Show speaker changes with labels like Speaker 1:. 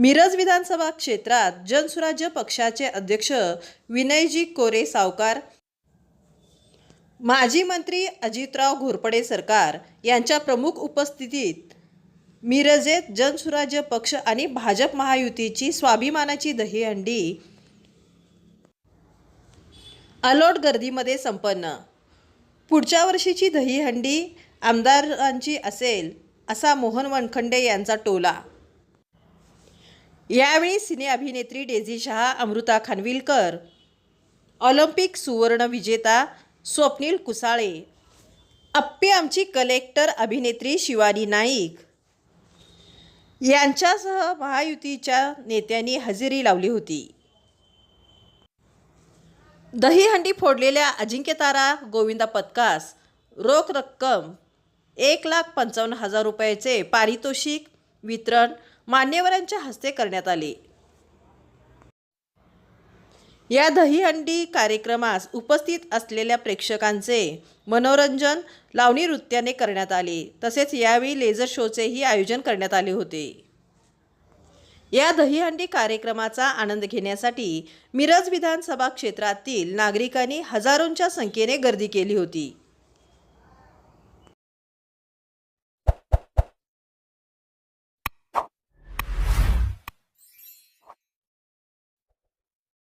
Speaker 1: मिरज विधानसभा क्षेत्रात जनसुराज्य पक्षाचे अध्यक्ष विनयजी कोरे सावकार माजी मंत्री अजितराव घोरपडे सरकार यांच्या प्रमुख उपस्थितीत मिरजेत जनसुराज्य पक्ष आणि भाजप महायुतीची स्वाभिमानाची दहीहंडी अलोट गर्दीमध्ये संपन्न. पुढच्या वर्षीची दहीहंडी आमदारांची असेल असा मोहन वनखंडे यांचा टोला यावेळी सिने अभिनेत्री डेझी शहा अमृता खानविलकर ऑलिम्पिक सुवर्ण विजेता स्वप्नील कुसाळे अप्पे आमची कलेक्टर अभिनेत्री शिवानी नाईक. यांच्यासह महायुतीच्या नेत्यांनी हजेरी लावली होती. दहीहंडी फोडलेल्या अजिंक्यतारा गोविंदा पत्कास रोख रक्कम एक लाख पंचावन्न हजार रुपयाचे पारितोषिक वितरण मान्यवरांच्या हस्ते करण्यात आले. या दहीहंडी कार्यक्रमास उपस्थित असलेल्या प्रेक्षकांचे मनोरंजन लावणी नृत्याने करण्यात आले. तसेच यावेळी लेझर शोचेही आयोजन करण्यात आले होते. या दहीहंडी कार्यक्रमाचा आनंद घेण्यासाठी मिरज विधानसभा क्षेत्रातील नागरिकांनी हजारोंच्या संख्येने गर्दी केली होती.